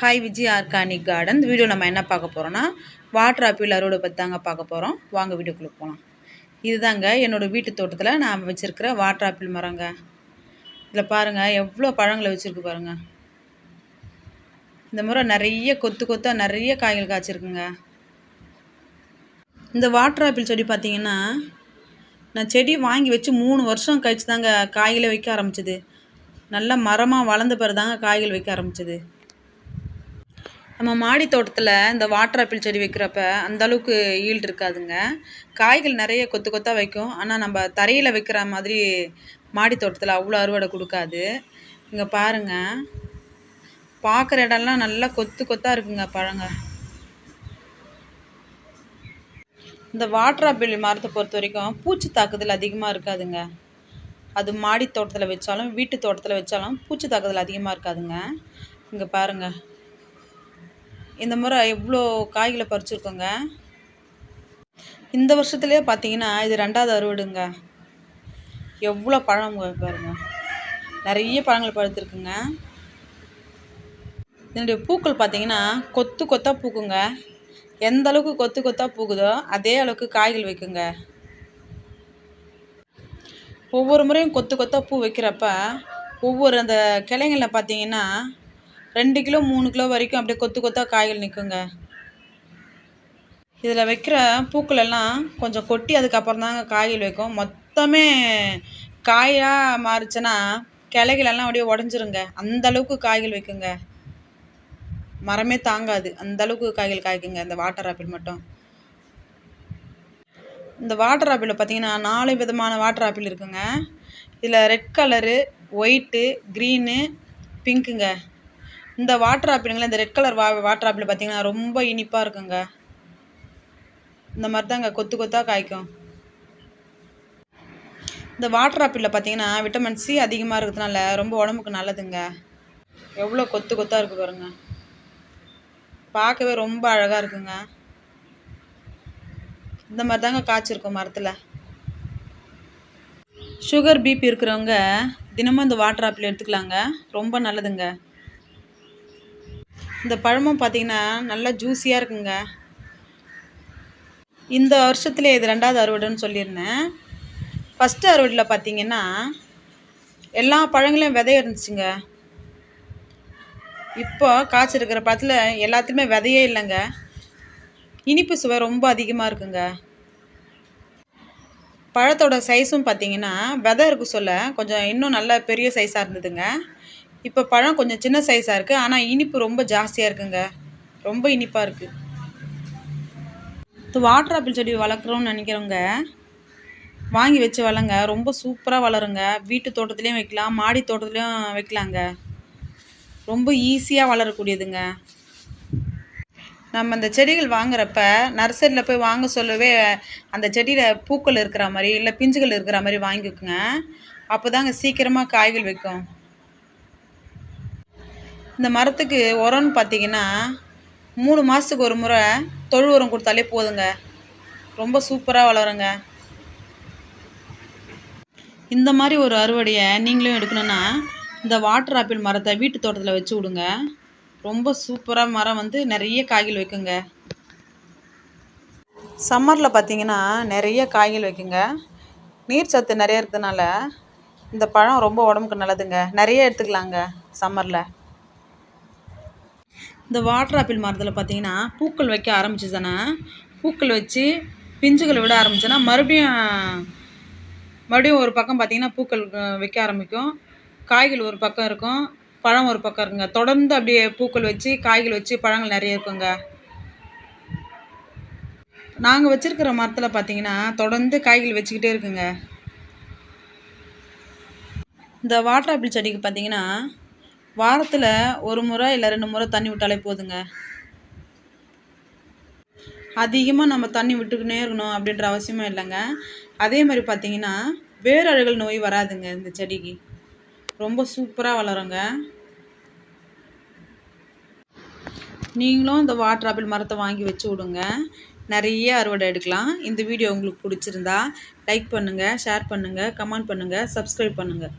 Hi Vijay organic garden இந்த video நம்ம என்ன பார்க்க போகிறோன்னா வாட்டர் ஆப்பிள் அறுவடை பற்றி தாங்க பார்க்க போகிறோம் வாங்க வீடியோக்குள்ளே போகலாம் இதுதாங்க என்னோடய வீட்டு தோட்டத்தில் நான் வச்சுருக்கிற வாட்டர் ஆப்பிள் மரங்க. இதில் பாருங்கள் எவ்வளோ பழங்களை வச்சுருக்கு பாருங்கள் இந்த முறை நிறைய கொத்து கொத்தாக நிறைய காய்கள் காய்ச்சிருக்குங்க. இந்த வாட்டர் ஆப்பிள் செடி பார்த்தீங்கன்னா நான் செடி வாங்கி வச்சு மூணு வருஷம் கழிச்சு தாங்க காய்களை வைக்க ஆரம்பிச்சது. நல்லா மரமாக வளர்ந்த பிறகு தாங்க காய்கள் வைக்க ஆரம்பிச்சது. நம்ம மாடி தோட்டத்தில் இந்த வாட்டர் ஆப்பிள் செடி வைக்கிறப்ப அந்த அளவுக்கு ஈல்டு இருக்காதுங்க. காய்கள் நிறைய கொத்து கொத்தாக வைக்கும். ஆனால் நம்ம தரையில் வைக்கிற மாதிரி மாடி தோட்டத்தில் அவ்வளோ அறுவடை கொடுக்காது. இங்கே பாருங்கள் பார்க்குற இடம்லாம் நல்லா கொத்து கொத்தாக இருக்குங்க பழங்க இந்த வாட்டர் ஆப்பிள் மரத்தை பொறுத்த வரைக்கும் பூச்சி தாக்குதல் அதிகமாக இருக்காதுங்க. அது மாடி தோட்டத்தில் வச்சாலும் வீட்டு தோட்டத்தில் வச்சாலும் பூச்சி தாக்குதல் அதிகமாக இருக்காதுங்க. இங்கே பாருங்கள் இந்த முறை எவ்வளோ காய்களை பறிச்சிருக்கோங்க. இந்த வருஷத்துலேயே பார்த்தீங்கன்னா இது ரெண்டாவது அறுவடுங்க. எவ்வளோ பழம் பாருங்க. நிறைய பழங்கள் பழுத்துருக்குங்க இதனுடைய பூக்கள் பார்த்தீங்கன்னா கொத்து கொத்தாக பூக்குங்க. எந்த அளவுக்கு கொத்து கொத்தாக பூக்குதோ அதே அளவுக்கு காய்கள் வைக்குங்க. ஒவ்வொரு முறையும் கொத்து கொத்தாக பூ வைக்கிறப்ப ஒவ்வொரு அந்த கிளைங்களில் பார்த்தீங்கன்னா ரெண்டு கிலோ மூணு கிலோ வரைக்கும் அப்படியே கொத்து கொத்தாக காய்கள் நிற்குங்க இதில் வைக்கிற பூக்கள் எல்லாம் கொஞ்சம் கொட்டி அதுக்கப்புறம் தாங்க காய்கள் வைக்கும். மொத்தமே காயாக மாறுச்சுன்னா கிளைகளெல்லாம் அப்படியே உடஞ்சிருங்க. அந்த அளவுக்கு காய்கள் வைக்குங்க. மரமே தாங்காது. அந்த அளவுக்கு காய்கள் காய்க்குங்க. இந்த வாட்டர் ஆப்பிள் மட்டும். இந்த வாட்டர் ஆப்பிளில் பார்த்தீங்கன்னா நாலு விதமான வாட்டர் ஆப்பிள் இருக்குங்க. இதில் ரெட் கலரு ஒயிட்டு க்ரீனு பிங்க்குங்க இந்த வாட்டர் ஆப்பிளுங்கள இந்த ரெட் கலர் வா வாட்டர் ஆப்பிள் பார்த்தீங்கன்னா ரொம்ப இனிப்பாக இருக்குங்க. இந்த மாதிரி தாங்க கொத்து கொத்தாக காய்க்கும். இந்த வாட்டர் ஆப்பிளில் பார்த்தீங்கன்னா விட்டமின் சி அதிகமாக இருக்கிறதுனால ரொம்ப உடம்புக்கு நல்லதுங்க. எவ்வளோ கொத்து கொத்தாக இருக்குது பாருங்க. பார்க்கவே ரொம்ப அழகாக இருக்குங்க. இந்த மாதிரி தாங்க காய்ச்சிருக்கும் மரத்தில். சுகர் பிபி இருக்கிறவங்க தினமும் இந்த வாட்டர் ஆப்பிள் எடுத்துக்கலாங்க. ரொம்ப நல்லதுங்க. இந்த பழமும் பார்த்தீங்கன்னா நல்லா ஜூஸியாக இருக்குங்க. இந்த வருஷத்துலேயே இது ரெண்டாவது அறுவடைன்னு சொல்லியிருந்தேன். ஃபஸ்ட்டு அறுவடையில் பார்த்தீங்கன்னா எல்லா பழங்களையும் விதை இருந்துச்சுங்க. இப்போ காய்ச்சிருக்கிற பழத்தில் எல்லாத்துலேயுமே விதையே இல்லைங்க. இனிப்பு சுவை ரொம்ப அதிகமாக இருக்குங்க. பழத்தோட சைஸும் பார்த்தீங்கன்னா விதை இருக்கு சொல்ல கொஞ்சம் இன்னும் நல்ல பெரிய சைஸாக இருந்ததுங்க. இப்போ பழம் கொஞ்சம் சின்ன சைஸாக இருக்குது ஆனால் இனிப்பு ரொம்ப ஜாஸ்தியாக இருக்குங்க. ரொம்ப இனிப்பாக இருக்குது இது வாட்டர் ஆப்பிள் செடி வளர்க்குறோன்னு நினைக்கிறோங்க வாங்கி வச்சு வளங்க ரொம்ப சூப்பராக வளருங்க. வீட்டு தோட்டத்துலேயும் வைக்கலாம் மாடி தோட்டத்துலேயும் வைக்கலாங்க. ரொம்ப ஈஸியாக வளரக்கூடியதுங்க. நம்ம அந்த செடிகள் வாங்குறப்ப நர்சரியில் போய் வாங்க சொல்லவே அந்த செடியில் பூக்கள் இருக்கிற மாதிரி இல்லை பிஞ்சுகள் இருக்கிற மாதிரி வாங்கிக்கோங்க அப்போ தாங்க சீக்கிரமாக காய்கள் வைக்கும். இந்த மரத்துக்கு உரம்னு பார்த்தீங்கன்னா மூணு மாதத்துக்கு ஒரு முறை தொழு உரம் கொடுத்தாலே போதுங்க. ரொம்ப சூப்பராக வளருங்க. இந்த மாதிரி ஒரு அறுவடையை நீங்களும் எடுக்கணுன்னா இந்த வாட்டர் ஆப்பிள் மரத்தை வீட்டு தோட்டத்தில் வச்சு விடுங்க. ரொம்ப சூப்பராக மரம் வந்து நிறைய காய்கள் வைக்குங்க. சம்மரில் பார்த்தீங்கன்னா நிறைய காய்கள் வைக்குங்க. நீர் சத்து நிறைய இருக்கிறதுனால இந்த பழம் ரொம்ப உடம்புக்கு நல்லதுங்க. நிறைய எடுத்துக்கலாங்க சம்மரில். இந்த வாட்டர் ஆப்பிள் மரத்தில் பார்த்தீங்கன்னா பூக்கள் வைக்க ஆரம்பிச்சுதானே? பூக்கள் வச்சு பிஞ்சுகளை விட ஆரம்பிச்சோன்னா மறுபடியும் மறுபடியும் ஒரு பக்கம் பார்த்தீங்கன்னா பூக்கள் வைக்க ஆரம்பிக்கும். காய்கள் ஒரு பக்கம் இருக்கும் பழம் ஒரு பக்கம் இருக்குங்க. தொடர்ந்து அப்படியே பூக்கள் வச்சு காய்கள் வச்சு பழங்கள் நிறைய இருக்குங்க. நாங்கள் வச்சுருக்கிற மரத்தில் பார்த்தீங்கன்னா தொடர்ந்து காய்கள் வச்சுக்கிட்டே இருக்குங்க. இந்த வாட்டர் ஆப்பிள் செடிக்கு பார்த்தீங்கன்னா வாரத்தில் ஒரு முறை இல்லை ரெண்டு முறை தண்ணி விட்டாலே போதுங்க. அதிகமாக நம்ம தண்ணி விட்டுக்கினே இருக்கணும் அப்படின்ற அவசியமும் இல்லைங்க. அதே மாதிரி பார்த்தீங்கன்னா வேரழுகல் நோய் வராதுங்க இந்த செடிக்கு. ரொம்ப சூப்பராக வளருங்க. நீங்களும் இந்த வாட்டர் ஆப்பிள் மரத்தை வாங்கி வச்சு விடுங்க. நிறைய அறுவடை எடுக்கலாம். இந்த வீடியோ உங்களுக்கு பிடிச்சிருந்தா லைக் பண்ணுங்கள் ஷேர் பண்ணுங்கள் கமெண்ட் பண்ணுங்கள் சப்ஸ்கிரைப் பண்ணுங்கள்